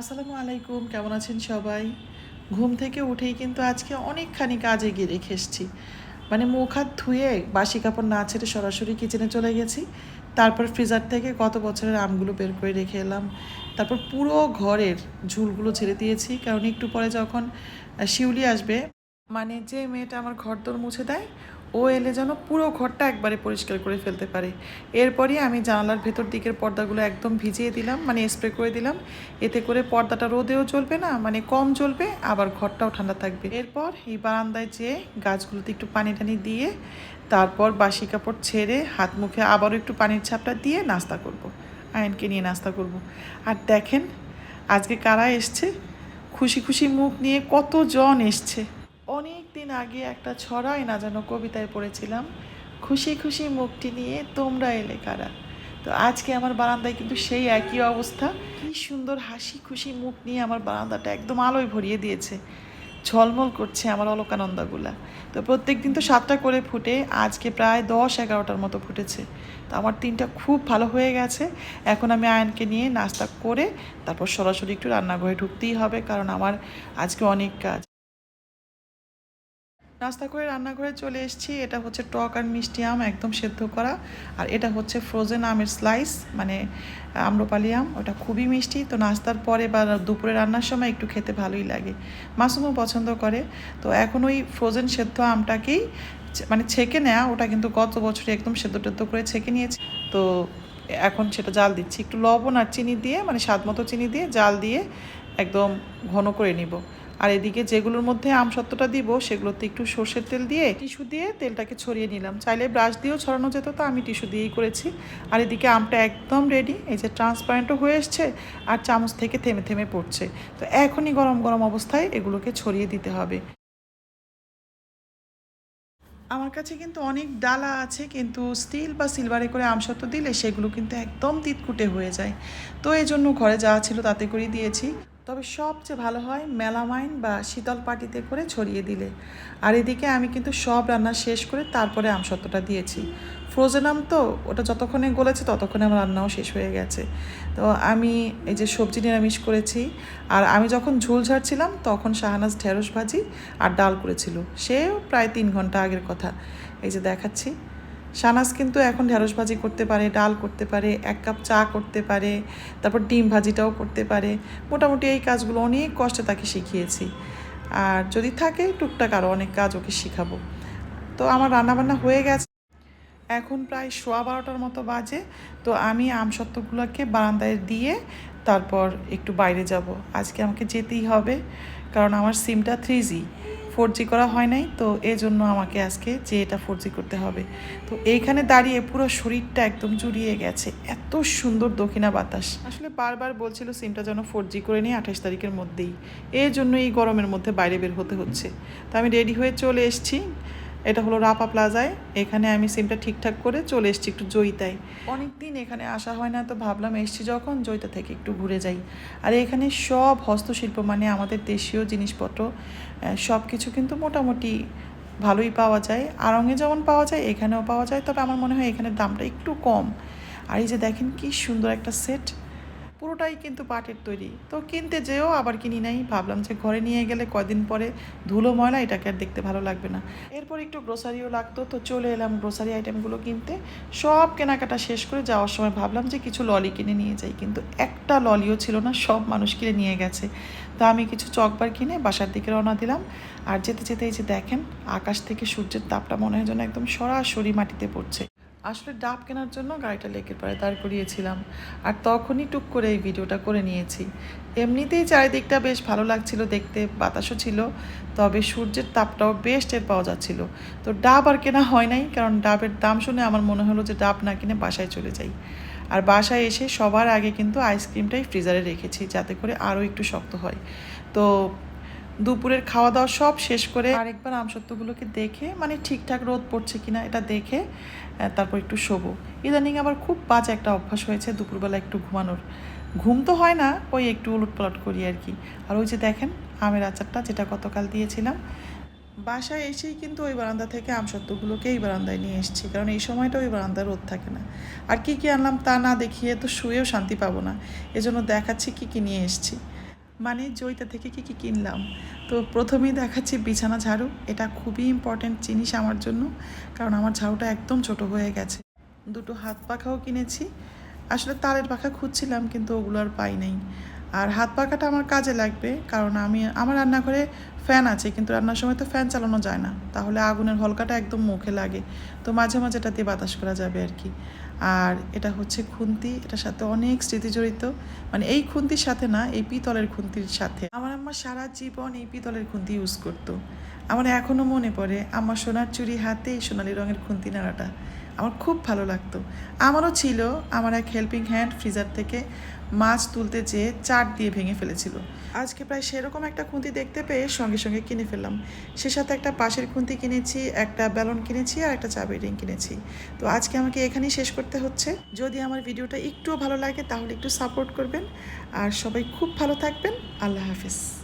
আসসালামু আলাইকুম, কেমন আছেন সবাই? ঘুম থেকে উঠেই কিন্তু আজকে অনেকখানি কাজ এগিয়ে রেখে এসেছি। মানে মুখ হাত ধুয়ে বাসি কাপড় না ছেড়ে সরাসরি কিচেনে চলে গেছি। তারপর ফ্রিজার থেকে গত বছরের আমগুলো বের করে রেখে এলাম। তারপর পুরো ঘরের ঝুলগুলো ছেড়ে দিয়েছি। কারণ একটু পরে যখন শিউলি আসবে মানে যে মেয়েটা আমার ঘর দোর মুছে দেয় ও এলে যেন পুরো ঘরটা একবারে পরিষ্কার করে ফেলতে পারে এরপরই আমি জানালার ভেতর দিকের পর্দাগুলো একদম ভিজিয়ে দিলাম মানে স্প্রে করে দিলাম এতে করে পর্দাটা রোদেও জ্বলবে না মানে কম জ্বলবে, আবার ঘরটাও ঠান্ডা থাকবে এরপর এই বারান্দায় যেয়ে গাছগুলোতে একটু পানি টানি দিয়ে তারপর বাসি কাপড় ছেড়ে হাত মুখে আবারও একটু পানির ছাপটা দিয়ে নাস্তা করব। আয়নকে নিয়ে নাস্তা করব। আর দেখেন, আজকে কারা এসছে খুশি খুশি মুখ নিয়ে কতজন এসছে দিন আগে একটা ছড়াই না যেন কবিতায় পড়েছিলাম, খুশি খুশি মুখটি নিয়ে তোমরা এলে কারা? তো আজকে আমার বারান্দায় কিন্তু সেই একই অবস্থা। কি সুন্দর হাসি খুশি মুখ নিয়ে আমার বারান্দাটা একদম আলোয় ভরিয়ে দিয়েছে। ঝলমল করছে আমার অলকানন্দাগুলা। তো প্রত্যেক দিন তো সাতটা করে ফুটে, আজকে প্রায় দশ এগারোটার মতো ফুটেছে। তো আমার তিনটা খুব ভালো হয়ে গেছে। এখন আমি আয়নকে নিয়ে নাস্তা করে তারপর সরাসরি একটু রান্নাঘরে ঢুকতেই হবে, কারণ আমার আজকে অনেক কাজ। নাস্তা করে রান্নাঘরে চলে এসেছি। এটা হচ্ছে টক আর মিষ্টি আম একদম সেদ্ধ করা। আর এটা হচ্ছে ফ্রোজেন আমের স্লাইস মানে আম্রপালি আম। ওটা খুবই মিষ্টি। তো নাস্তার পরে বা দুপুরে রান্নার সময় একটু খেতে ভালোই লাগে। মাসুমও পছন্দ করে। তো এখন ওই ফ্রোজেন সেদ্ধ আমটাকেই মানে ছেঁকে নেওয়া ওটা কিন্তু গত বছরে একদম সেদ্ধ টেদ্ধ করে ছেঁকে নিয়েছি। তো এখন সেটা জাল দিচ্ছি। একটু লবণ আর চিনি দিয়ে মানে স্বাদ মতো চিনি দিয়ে জাল দিয়ে একদম ঘন করে নিব। আর এদিকে যেগুলোর মধ্যে আমসত্ত্বটা দিব, সেগুলোতে একটু সর্ষের তেল দিয়ে, টিস্যু দিয়ে তেলটাকে ছড়িয়ে নিলাম। চাইলে ব্রাশ দিয়েও ছড়ানো যেত তো, আমি টিস্যু দিয়েই করেছি। আর এদিকে আমটা একদম রেডি এই যে ট্রান্সপারেন্টও হয়ে এসছে আর চামচ থেকে থেমে থেমে পড়ছে। তো এখনই গরম গরম অবস্থায় এগুলোকে ছড়িয়ে দিতে হবে। আমার কাছে কিন্তু অনেক ডালা আছে, কিন্তু স্টিল বা সিলভারে করে আমসত্ব দিলে সেগুলো কিন্তু একদম তিতকুটে হয়ে যায়। তো এই জন্য ঘরে যা ছিল তাতে করেই দিয়েছি। তবে সবচেয়ে ভালো হয় মেলামাইন বা শীতল পাটিতে করে ছড়িয়ে দিলে। আর এদিকে আমি কিন্তু সব রান্না শেষ করে তারপরে আমসত্ত্বটা দিয়েছি। ফ্রোজেন আম তো ওটা যতক্ষণে গলেছে ততক্ষণে আমার রান্নাও শেষ হয়ে গেছে। তো আমি এই যে সবজি নিরামিষ করেছি আর আমি যখন ঝোল ঝাড়ছিলাম তখন শাহানাজ ঢেঁড়স ভাজি আর ডাল করেছিল। সেও প্রায় তিন ঘণ্টা আগের কথা। এই যে দেখাচ্ছি। শানাজ কিন্তু এখন ঢেঁড়স ভাজি করতে পারে, ডাল করতে পারে, এক কাপ চা করতে পারে, তারপর ডিম ভাজিটাও করতে পারে। মোটামুটি এই কাজগুলো অনেক কষ্টে তাকে শিখিয়েছি। আর যদি থাকে, টুকটাক আরও অনেক কাজ ওকে শিখাবো। তো আমার রান্নাবান্না হয়ে গেছে। এখন প্রায় সোয়া বারোটার মতো বাজে। তো আমি আমসত্ত্বগুলোকে বারান্দায় দিয়ে তারপর একটু বাইরে যাব। আজকে আমাকে যেতেই হবে, কারণ আমার সিমটা থ্রি জি ফোর জি করা হয় নাই, তো এই জন্য আমাকে আজকে যে এটা ফোর জি করতে হবে। তো এইখানে দাঁড়িয়ে পুরো শরীরটা একদম জুড়িয়ে গেছে, এত সুন্দর দক্ষিণা বাতাস। আসলে বারবার বলছিল সিমটা যেন ফোর জি করে নিই আঠাশ তারিখের মধ্যেই এই জন্য এই গরমের মধ্যে বাইরে বের হতে হচ্ছে। তো আমি রেডি হয়ে চলে এসেছি। এটা হলো রাপা প্লাজায়। এখানে আমি সিমটা ঠিকঠাক করে চলে এসেছি একটু জয়িতায়। অনেক দিন এখানে আসা হয় না, তো ভাবলাম এসছি যখন, জয়িতা থেকে একটু ঘুরে যাই। আর এখানে সব হস্তশিল্প মানে আমাদের দেশীয় জিনিসপত্র সব কিছু কিন্তু মোটামুটি ভালোই পাওয়া যায়। আড়ঙে যেমন পাওয়া যায়, এখানেও পাওয়া যায়, তবে আমার মনে হয় এখানের দামটা একটু কম। আর এই যে দেখেন কি সুন্দর একটা সেট পুরোটাই কিন্তু পাটের তৈরি। তো কিনতে যেও, আবার কিনি নাই। ভাবলাম যে ঘরে নিয়ে গেলে কয়দিন পরে ধুলো, ময়লা, এটাকে আর দেখতে ভালো লাগবে না। এরপর একটু গ্রোসারিও লাগতো, তো চলে এলাম গ্রোসারি আইটেমগুলো কিনতে। সব কেনাকাটা শেষ করে যাওয়ার সময় ভাবলাম যে কিছু ললি কিনে নিয়ে যাই। কিন্তু একটা ললিও ছিল না, সব মানুষ কিনে নিয়ে গেছে। তো আমি কিছু চকবার কিনে বাসার দিকে রওনা দিলাম। আর যেতে যেতে এই যে দেখেন, আকাশ থেকে সূর্যের তাপটা মনে হয় যেন একদম সরাসরি মাটিতে পড়ছে। আসলে ডাব কেনার জন্য গাড়িটা লেকের পাড়ে দাঁড় করিয়েছিলাম। আর তখনই টুক করে এই ভিডিওটা করে নিয়েছি। এমনিতেই চারিদিকটা বেশ ভালো লাগছিল দেখতে, বাতাসও ছিল, তবে সূর্যের তাপটাও বেশ টের পাওয়া যাচ্ছিল। তো ডাব আর কেনা হয় নাই, কারণ ডাবের দাম শুনে আমার মনে হলো যে ডাব না কিনে বাসায় চলে যাই। আর বাসায় এসে সবার আগে কিন্তু আইসক্রিমটাই ফ্রিজারে রেখেছি, যাতে করে আরও একটু শক্ত হয়। তো দুপুরের খাওয়া দাওয়া সব শেষ করে আরেকবার আমসত্ত্বগুলোকে দেখে মানে ঠিকঠাক রোদ পড়ছে কিনা এটা দেখে তারপর একটু শোবো। ইদানিং আবার খুব বাজে একটা অভ্যাস হয়েছে দুপুরবেলা একটু ঘুমানোর। ঘুম তো হয় না, ওই একটু উলট পালট করি আর কি। আর ওই যে দেখেন, আমের আচারটা যেটা গতকাল দিয়েছিলাম। বাসায় এসেই কিন্তু ওই বারান্দা থেকে আমসত্ত্বগুলোকে এই বারান্দায় নিয়ে এসেছি, কারণ এই সময়টা ওই বারান্দায় রোদ থাকে না। আর কি কি আনলাম তা না দেখিয়ে তো শুয়েও শান্তি পাবো না। এজন্য দেখাচ্ছি কি কি নিয়ে এসেছি। মানে জয়িতা থেকে কি কি কিনলাম? তো প্রথমেই দেখাচ্ছি বিছানা ঝাড়ু। এটা খুবই ইম্পর্ট্যান্ট জিনিস আমার জন্য, কারণ আমার ঝাড়ুটা একদম ছোট হয়ে গেছে। দুটো হাত পাখাও কিনেছি। আসলে তারের পাখা খুঁজছিলাম, কিন্তু ওগুলো আর পাই নাই। আর হাত পাখাটা আমার কাজে লাগবে, কারণ আমি, আমার রান্নাঘরে ফ্যান আছে, কিন্তু রান্নার সময় তো ফ্যান চালানো যায় না। তাহলে আগুনের হলকাটা একদম মুখে লাগে। তো মাঝে মাঝে এটা দিয়ে বাতাস করা যাবে আর কি। আর এটা হচ্ছে খুন্তি, এটার সাথে অনেক স্মৃতি জড়িত। মানে এই খুন্তির সাথে না, এই পিতলের খুন্তির সাথে। আমার আম্মা সারা জীবন এই পিতলের খুন্তি ইউজ করতো। আমার এখনও মনে পড়ে আমার সোনার চুরি হাতে এই সোনালি রঙের খুন্তি নাড়াটা। আমার খুব ভালো লাগতো। আমারও ছিল আমার এক হেল্পিং হ্যান্ড ফ্রিজার থেকে মাছ তুলতে যেয়ে চাট দিয়ে ভেঙে ফেলেছিল। আজকে প্রায় সেরকম একটা খুন্তি দেখতে পেয়ে সঙ্গে সঙ্গে কিনে ফেললাম। সে সাথে একটা পাশের খুন্তি কিনেছি, একটা ব্যালন কিনেছি আর একটা চাবি রিং কিনেছি। তো আজকে আমাকে এখানেই শেষ করতে হচ্ছে। যদি আমার ভিডিওটা একটুও ভালো লাগে তাহলে একটু সাপোর্ট করবেন। আর সবাই খুব ভালো থাকবেন। আল্লাহ হাফিজ।